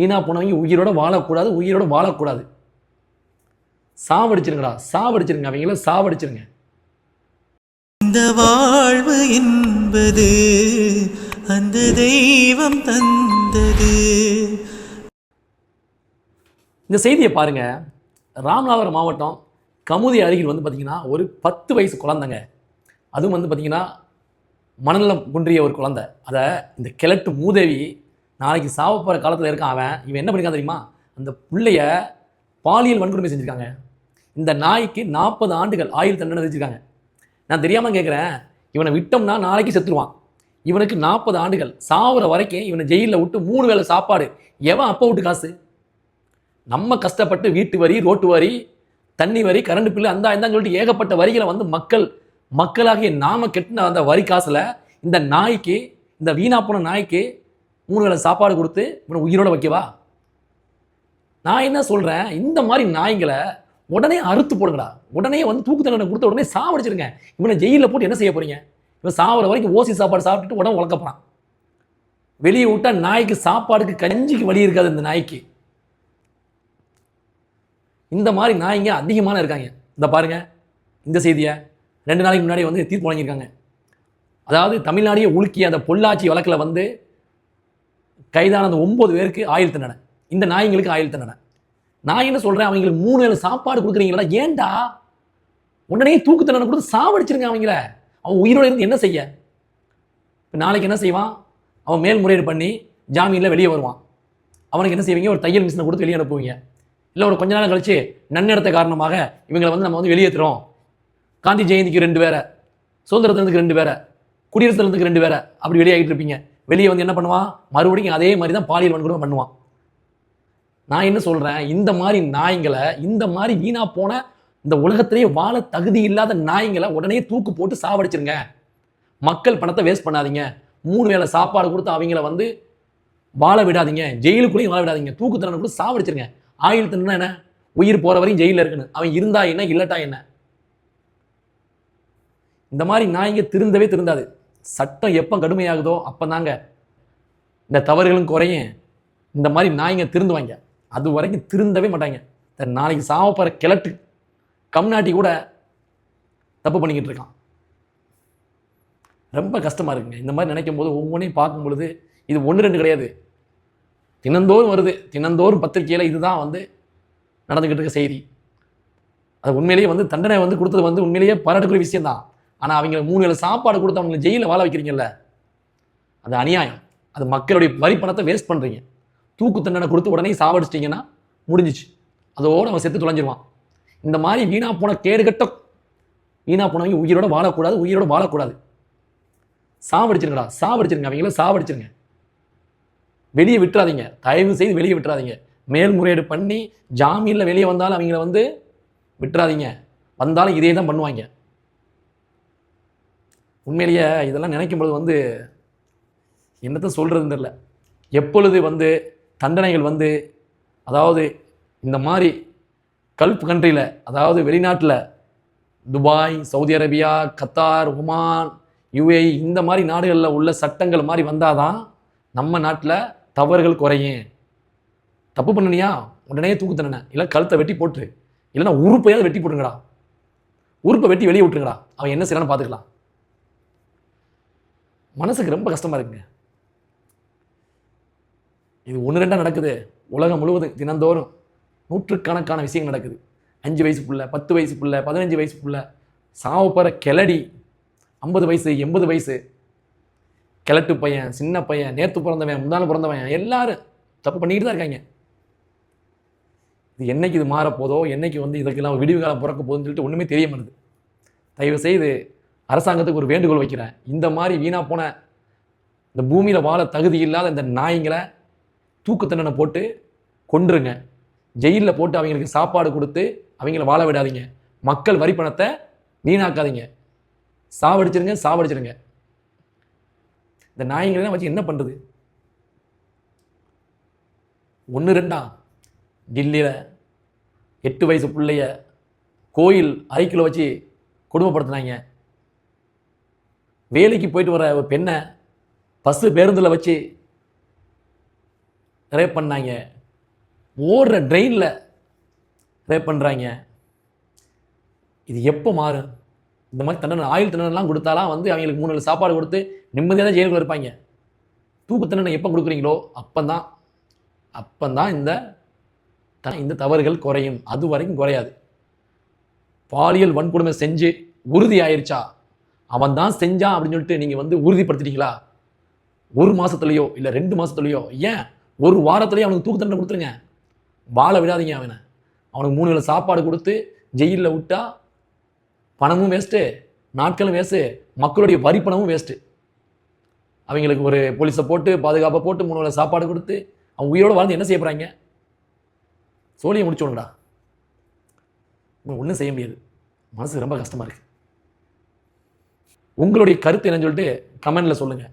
வீணா போனவங்க உயிரோட வாழக்கூடாது உயிரோட வாழக்கூடாது. சாவடிச்சிருங்கடா சாவடிச்சிருங்க அவங்கள சாவடிச்சிருங்க. இந்த வாழ்வு என்பது அந்த தெய்வம் தந்தது. இந்த செய்தியை பாருங்க. ராமநாதபுரம் மாவட்டம் கமுதி அருகில் வந்து பார்த்தீங்கன்னா ஒரு பத்து வயசு குழந்தைங்க. அதுவும் வந்து பார்த்தீங்கன்னா மனநலம் குன்றிய ஒரு குழந்தை. அதை இந்த கிழட்டு மூதேவி நாளைக்கு சாவ போகிற காலத்தில் இருக்கான் அவன். இவன் என்ன பண்ணிருக்கான் தெரியுமா? அந்த பிள்ளைய பாலியல் வன்கொடுமை செஞ்சுருக்காங்க. இந்த நாய்க்கு நாற்பது ஆண்டுகள் ஆயுள் தண்டனை வச்சுருக்காங்க நான் தெரியாமல் கேட்குறேன் இவனை விட்டோம்னா நாளைக்கு செத்துருவான். இவனுக்கு நாற்பது ஆண்டுகள். சாவுற வரைக்கும் இவனை ஜெயிலில் விட்டு மூணு வேளை சாப்பாடு. எவன் அப்போ விட்டு காசு? நம்ம கஷ்டப்பட்டு வீட்டு வரி ரோட்டு வரி தண்ணி வரி கரண்ட் பில்லு அந்த இந்தான்னு சொல்லிட்டு ஏகப்பட்ட வரிகளை வந்து மக்கள் மக்களாகிய நாம கெட்டின அந்த வரி காசில் இந்த நாய்க்கு இந்த வீணா போன நாய்க்கு மூணு வேளை சாப்பாடு கொடுத்து இவனை உயிரோட வைக்கவா? நான் என்ன சொல்கிறேன் இந்த மாதிரி நாய்களை உடனே அறுத்து போடுங்கடா. உடனே வந்து தூக்கு தண்டனை கொடுத்த உடனே சாவடிச்சிருங்க. இவனை ஜெயிலில் போட்டு என்ன செய்ய போகிறீங்க இவன் சாவர வரைக்கும் ஓசி சாப்பாடு சாப்பிட்டுட்டு உடனே உழக்க வெளியே விட்டா நாய்க்கு சாப்பாடுக்கு கஞ்சிக்கு வழி இருக்காது இந்த நாய்க்கு. இந்த மாதிரி நாய்ங்க அதிகமான இருக்காங்க. இந்த பாருங்க இந்த செய்தியை ரெண்டு நாளைக்கு முன்னாடி வந்து தீர்ப்பு வழங்கியிருக்காங்க. அதாவது தமிழ்நாடையே உலுக்கி அந்த பொள்ளாச்சி வழக்கில் வந்து கைதான அந்த ஒம்பது பேருக்கு ஆயுள் தண்டனை. இந்த நாய்ங்களுக்கு ஆயுள் தண்டனை. நான் என்ன சொல்கிறேன் அவங்களுக்கு மூணு வேலை சாப்பாடு கொடுக்குறீங்களா ஏன்டா? உடனே தூக்கு தண்டனை கொடுத்து சாவடிச்சிருங்க அவங்கள. அவன் உயிரோடு இருந்து என்ன செய்ய? இப்போ நாளைக்கு என்ன செய்வான்? அவன் மேல்முறையீடு பண்ணி ஜாமீனில் வெளியே வருவான். அவனுக்கு என்ன செய்வீங்க? ஒரு தையல் மிஷினை கொடுத்து வெளியே அனுப்புவீங்க. இல்லை ஒரு கொஞ்ச நாள் கழிச்சு நன்னடத்த காரணமாக இவங்களை வந்து நம்ம வந்து வெளியேற்றுறோம் காந்தி ஜெயந்திக்கு ரெண்டு பேரை சுதந்திர தினத்துக்கு ரெண்டு பேரை குடியரசு தினத்துக்கு ரெண்டு பேரை அப்படி வெளியாகிட்டு இருப்பீங்க. வெளியே வந்து என்ன பண்ணுவான் மறுபடியும் அதே மாதிரி தான் பாலியல் வன்கொடுமை பண்ணுவான் நான் என்ன சொல்கிறேன் இந்த மாதிரி நாய்ங்களை இந்த மாதிரி வீணா போன இந்த உலகத்திலேயே வாழ தகுதி இல்லாத நாய்ங்களை உடனே தூக்கு போட்டு சாவடிச்சிருங்க. மக்கள் பணத்தை வேஸ்ட் பண்ணாதீங்க. மூணு வேளை சாப்பாடு கொடுத்து அவங்கள வந்து வாழ விடாதீங்க. ஜெயிலுக்குள்ளேயும் வாழ விடாதீங்க. தூக்கு திறனை கூட சாவடிச்சிருங்க. ஆயுள் திறனா என்ன? உயிர் போகிற வரையும் ஜெயிலில் இருக்கணும். அவன் இருந்தா என்ன இல்லட்டா என்ன? இந்த மாதிரி நாய்ங்க திருந்தவே திருந்தாது. சட்டம் எப்போ கடுமையாகுதோ அப்போ தாங்க இந்த தவறுகளும் குறையும். இந்த மாதிரி நாய்ங்க திருந்துவாங்க. அது வரைக்கும் திருந்தவே மாட்டாங்க. நாளைக்கு சாவப்போகிற கிழட்டு கம்நாட்டி கூட தப்பு பண்ணிக்கிட்டு இருக்கான். ரொம்ப கஷ்டமாக இருக்குங்க. இந்த மாதிரி நினைக்கும் போது ஒவ்வொன்றையும் பார்க்கும் பொழுது இது ஒன்று ரெண்டு கிடையாது. தினந்தோறும் வருது. தினந்தோறும் பத்திரிக்கையில் இதுதான் வந்து நடந்துக்கிட்டு இருக்க செய்தி. அது உண்மையிலேயே வந்து தண்டனை வந்து கொடுத்தது வந்து உண்மையிலேயே பாராட்டுக்குரிய விஷயம்தான். ஆனால் அவங்க மூணு வேலை சாப்பாடு கொடுத்து அவங்களை ஜெயிலில் வாழ வைக்கிறீங்கல்ல அது அநியாயம். அது மக்களுடைய வரி பணத்தை வேஸ்ட் பண்ணுறீங்க தூக்கு தண்டனை கொடுத்து உடனே சாவடிச்சிட்டிங்கன்னா முடிஞ்சிச்சு. அதோடு அவன் செத்து தொலைஞ்சிருவான். இந்த மாதிரி வீணா போன கேடுகட்ட வீணா போனவங்க உயிரோட வாழக்கூடாது உயிரோட வாழக்கூடாது. சாவடிச்சிருங்கடா சாவடிச்சிருங்க. அவங்கள சாவடிச்சிருங்க. வெளியே விட்டுறாதீங்க. தயவு செய்து வெளியே விட்டுறாதீங்க. மேல்முறையீடு பண்ணி ஜாமீனில் வெளியே வந்தாலும் அவங்கள வந்து விட்டுறாதீங்க. வந்தாலும் இதே தான் பண்ணுவாங்க. உண்மையிலேயே இதெல்லாம் நினைக்கும் பொழுது வந்து என்னத்தை சொல்கிறதுன்னு தெரில எப்பொழுது வந்து தண்டனைகள் வந்து அதாவது இந்த மாதிரி கல்ஃப் கண்ட்ரியில் அதாவது வெளிநாட்டில் Dubai Saudi Arabia Qatar Oman UAE இந்த மாதிரி நாடுகளில் உள்ள சட்டங்கள் மாதிரி வந்தால் தான் நம்ம நாட்டில் தவறுகள் குறையும். தப்பு பண்ணனியா? உடனே தூக்கு தண்டனை. இல்லை கழுத்தை வெட்டி போட்டுரு இல்லைன்னா உறுப்பையாவது வெட்டி போட்டுங்கடா. உறுப்பை வெட்டி வெளியே விட்டுருங்கடா. அவன் என்ன செய்யறான்னு பார்த்துக்கலாம். மனசுக்கு ரொம்ப கஷ்டமாக இருக்குங்க. இது ஒன்று ரெண்டாக நடக்குது. உலகம் முழுவதும் தினந்தோறும் நூற்றுக்கணக்கான விஷயங்கள் நடக்குது. அஞ்சு வயசு புள்ள பத்து வயசு புள்ள பதினஞ்சு வயசு புள்ள சாவப்போகிற கிளடி ஐம்பது வயசு எண்பது வயசு. கிழட்டு பையன் சின்ன பையன் நேற்று பிறந்தவன் முந்தான பிறந்தவன் எல்லாரும் தப்பு பண்ணிக்கிட்டு தான் இருக்காங்க. இது என்றைக்கு இது மாறப்போதோ என்னைக்கு வந்து இதுக்கெல்லாம் விடிவு காலம் பிறக்க போகுதுன்னு சொல்லிட்டு ஒன்றுமே தெரிய மாட்டுது. தயவு செய்து அரசாங்கத்துக்கு ஒரு வேண்டுகோள் வைக்கிறேன். இந்த மாதிரி வீணாக போன இந்த பூமியில் வாழ தகுதி இல்லாத இந்த நாய்ங்களை தூக்கு தண்டனை போட்டு கொன்றுங்க. ஜெயிலில் போட்டு அவங்களுக்கு சாப்பாடு கொடுத்து அவங்கள வாழ விடாதீங்க. மக்கள் வரி பணத்தை வீணாக்காதீங்க. சாவடிச்சிருங்க சாவடிச்சிருங்க. இந்த நாய்ங்களெல்லாம் வச்சு என்ன பண்ணுறது ஒன்று ரெண்டா? டில்லியில் எட்டு வயசு பிள்ளைய கோயில் அரைக்கில் வச்சு கொடுமைப்படுத்துனாங்க. வேலைக்கு போயிட்டு வர பெண்ணை பஸ்ஸு பேருந்தில் வச்சு ரேப் பண்ணாங்க. ஓடுற ட்ரெயினில் ரேப் பண்ணுறாங்க இது எப்போ மாறும்? இந்த மாதிரி தண்டனை ஆயுள் தண்டனைலாம் கொடுத்தாலாம் வந்து அவங்களுக்கு மூணு நாள் சாப்பாடு கொடுத்து நிம்மதியாக தான் ஜெயிலுக்குள்ள இருப்பாங்க. தூக்கு தண்டனை எப்போ கொடுக்குறீங்களோ அப்போந்தான் தான் இந்த த- இந்த தவறுகள் குறையும். அது வரைக்கும் குறையாது. பாலியல் வன்கொடுமை செஞ்சு உறுதி ஆயிடுச்சா அவன் தான் செஞ்சான் அப்படின்னு சொல்லிட்டு நீங்கள் வந்து உறுதிப்படுத்திட்டீங்களா? ஒரு மாதத்துலையோ இல்லை ரெண்டு மாதத்துலையோ ஏன்? ஒரு வாரத்துலேயே அவனுக்கு தூக்கு தண்டனை கொடுத்துருங்க. வாழ விடாதீங்க அவனை. அவனுக்கு மூணு வேலை சாப்பாடு கொடுத்து ஜெயிலில் விட்டா பணமும் வேஸ்ட்டு நாட்களும் வேஸ்ட்டு மக்களுடைய வரி பணமும் வேஸ்ட்டு அவங்களுக்கு ஒரு போலீஸை போட்டு பாதுகாப்பை போட்டு மூணு வேலை சாப்பாடு கொடுத்து அவன் உயிரோடு வாழ்ந்து என்ன செய்ய போகிறாங்க சோழியை முடிச்சோடா ஒன்றும் செய்ய முடியாது. மனசு ரொம்ப கஷ்டமாக இருக்குது உங்களுடைய கருத்து என்னன்னு சொல்லிட்டு கமெண்ட்டில் சொல்லுங்கள்